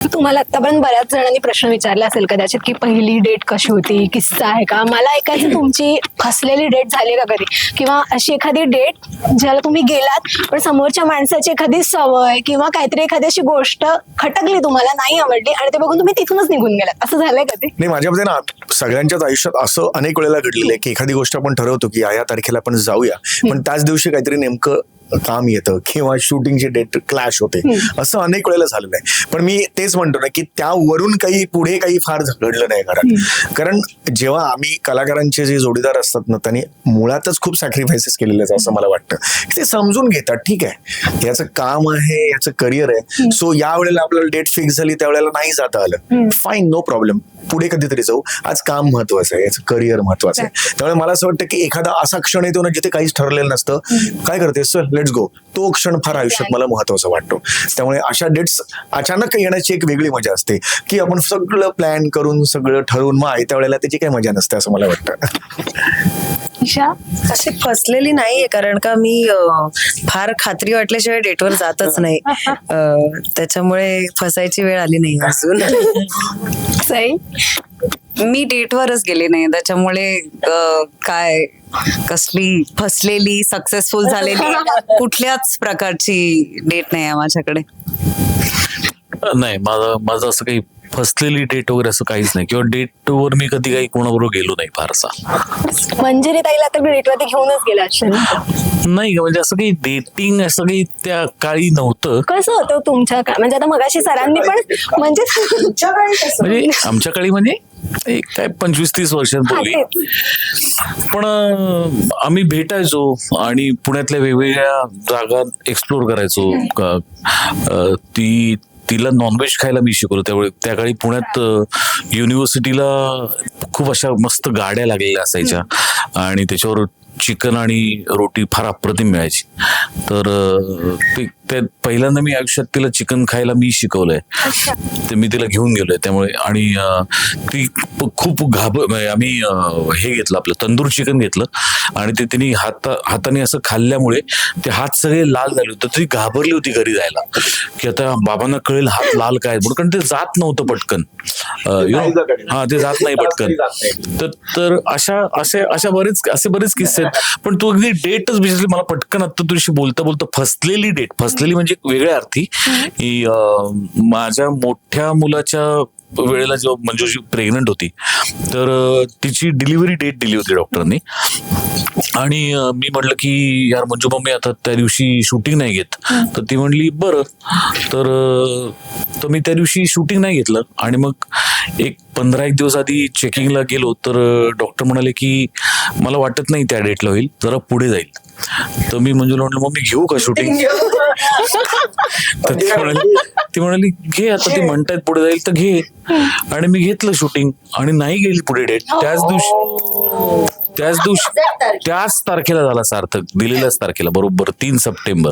तुम्हाला आतापर्यंत बऱ्याच जणांनी प्रश्न विचारला असेल कदाचित की पहिली डेट कशी होती किस्सा आहे का? मला ऐकायचं तुमची फसलेली डेट झाली का कधी किंवा अशी एखादी डेट ज्याला तुम्ही गेलात पण समोरच्या माणसाची एखादी सवय किंवा काहीतरी एखादी अशी गोष्ट खटकली तुम्हाला नाही आवडली आणि ते बघून तुम्ही तिथूनच निघून गेलात. असं झालंय कधी नाही माझ्यामध्ये ना सगळ्यांच्याच आयुष्यात असं अनेक वेळेला घडलेलं आहे की एखादी गोष्ट आपण ठरवतो की या या तारखेला आपण जाऊया. पण त्याच दिवशी काहीतरी नेमकं काम येतं किंवा शूटिंगची डेट क्लॅश होते असं अनेक वेळेला झालेलं आहे. पण मी तेच म्हणतो ना की त्यावरून काही पुढे काही फार घडलं नाही घरात. कारण जेव्हा आम्ही कलाकारांचे जे जोडीदार असतात ना त्यांनी मुळातच खूप सॅक्रिफायसेस केलेले आहेत असं मला वाटतं. ते समजून घेतात ठीक आहे. याचं काम आहे याचं करिअर आहे. सो या वेळेला आपल्याला डेट फिक्स झाली त्यावेळेला नाही जाता आलं. फाईन नो प्रॉब्लेम पुढे कधीतरी जाऊ. आज काम महत्वाचं आहे याचं करिअर महत्वाचं आहे. त्यामुळे मला असं वाटतं की एखादा असा क्षण येतो ना जिथे काहीच ठरलेलं नसतं. काय करते सर लेट्स गो तो क्षण फार आयुष्यात मला महत्त्वाचा वाटतो. त्यामुळे अशा डेट्स अचानक येण्याची एक वेगळी मजा असते की आपण सगळं प्लॅन करून सगळं ठरवून मग आयत्या वेळेला त्याची काही मजा नसते असं मला वाटतं. अशी फसलेली नाहीये कारण का मी फार खात्री वाटल्याशिवाय डेटवर जातच नाही. अं, त्याच्यामुळे फसायची वेळ आली नाही अजून. मी डेटवरच गेले नाही. त्याच्यामुळे अं, काय कसली फसलेली सक्सेसफुल झालेली कुठल्याच प्रकारची डेट नाही आहे माझ्याकडे. नाही माझं माझं असं काही फसलेली डेट वगैरे असं काहीच नाही. किंवा डेटवर मी कधी काही कोणाबरोबर गेलो नाही फारसा. मंजिरी ताईला तर मी डेटवरती घेऊनच गेला नाही म्हणजे असं काही डेटिंग असं काही त्या काळी नव्हतं. कसं होतं तुमच्या का म्हणजे आता मगाशी सरांनी पण म्हणजे म्हणजे आमच्या काळी म्हणजे एक काय पंचवीस तीस वर्षांपूर्वी. पण आम्ही भेटायचो आणि पुण्यातल्या वेगवेगळ्या जागा एक्सप्लोर करायचो. ती तिला नॉनव्हेज खायला मी शिकवलं. त्यावेळी त्या काळी पुण्यात युनिव्हर्सिटीला खूप अशा मस्त गाड्या लागलेल्या असायच्या. आणि त्याच्यावर चिकन आणि रोटी फार अप्रतिम मिळायची. तर ते ते पहिल्यांदा मी आयुष्यात तिला चिकन खायला मी शिकवलंय. ते मी तिला घेऊन गेलोय त्यामुळे आणि ती खूप घाब म्हणजे आम्ही हे घेतलं आपलं तंदूर चिकन घेतलं आणि ते तिने हाता हाताने असं खाल्ल्यामुळे ते हात सगळे लाल झाले होते. ती घाबरली होती घरी जायला. की आता बाबांना कळेल हात लाल काय म्हणून. कारण ते जात नव्हतं पटकन? हा ते जात नाही पटकन. तर तर अशा असे अशा बरेच असे बरेच किस्से आहेत पण तू अगदी डेटच विचारली मला पटकन आता तुझ्याशी बोलता बोलता फसलेली डेट. फसलेली म्हणजे वेगळ्या अर्थी. की माझ्या मोठ्या मुलाच्या वेळेला जेव्हा मंजूशी प्रेग्नंट होती तर तिची डिलिव्हरी डेट दिली होती डॉक्टरनी आणि मी म्हटलं की यार मंजू मम्मी आता त्या दिवशी शूटिंग नाही घेत. तर ती म्हणली बरं. तर मी त्या दिवशी शूटिंग नाही घेतलं. आणि मग एक पंधरा एक दिवस आधी चेकिंगला गेलो तर डॉक्टर म्हणाले की मला वाटत नाही त्या डेटला होईल जरा पुढे जाईल. तर मी मंजूला म्हटलं मग मी घेऊ का शूटिंग तर ती म्हणाली ती म्हणाली घे आता ती म्हणतायत पुढे जाईल तर घे. आणि मी घेतलं शूटिंग आणि नाही गेली पुढे डेट त्याच दिवशी त्याच दिवशी त्याच तारखेला. झाला सार्थक. दिलेल्याच तारखेला बरोबर. तीन सप्टेंबर.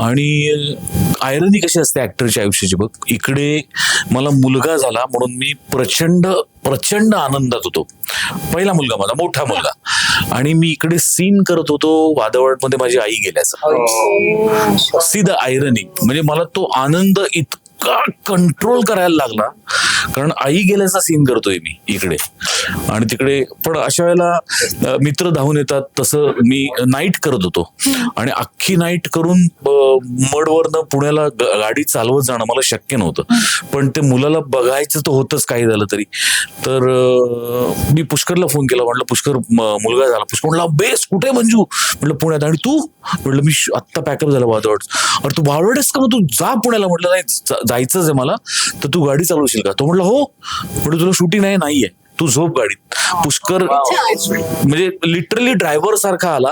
आणि आयरनी कशी असते ऍक्टरच्या आयुष्याची बघ. इकडे मला मुलगा झाला म्हणून मी प्रचंड प्रचंड आनंदात होतो. पहिला मुलगा माझा मोठा मुलगा. आणि मी इकडे सीन करत होतो वादळमध्ये माझी आई गेल्याचं सी द आयरनी. म्हणजे मला तो आनंद इतका कंट्रोल करायला लागला. कारण आई गेल्याचा सीन करतोय मी इकडे. आणि तिकडे पण अशा वेळेला मित्र धावून येतात. तसं मी नाईट करत होतो. आणि अख्खी नाईट करून मडवरनं पुण्याला गाडी चालवत जाणं मला शक्य नव्हतं. पण ते मुलाला बघायचं तर होतच काही झालं तरी. तर मी पुष्करला फोन केला. म्हटलं पुष्कर मुलगा झाला. पुष्कर म्हटलं बेस कुठे मंजू? म्हटलं पुण्यात. आणि तू? म्हटलं मी आत्ता पॅकअप झाला वादवड अरे तू बावळडेस का मग? तू जा पुण्याला. म्हटलं नाही जायचंच आहे मला. तर तू गाडी चालवशील का? तो म्हटलं हो म्हटलं तुला शूटिंग नाही नाहीये. तू झोप गाडीत. पुष्कर म्हणजे लिटरली ड्रायव्हर सारखा आला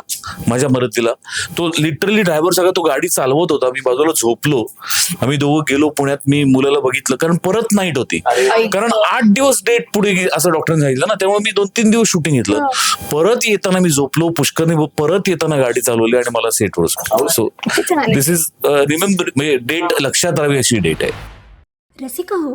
माझ्या मदतीला. तो लिटरली ड्रायव्हर सारखा तो गाडी चालवत होता. मी बाजूला झोपलो. आम्ही दोघं गेलो पुण्यात. मी मुलाला बघितलं. कारण परत नाईट होती. कारण आठ दिवस डेट पुढे असं डॉक्टरने सांगितलं ना. तेव्हा मी दोन तीन दिवस शूटिंग घेतलं. परत येताना मी झोपलो. पुष्करने परत येताना गाडी चालवली आणि मला सेटवर सो. दिस इज रिमेंबर म्हणजे डेट लक्षात राहावी अशी डेट आहे. रसिका हो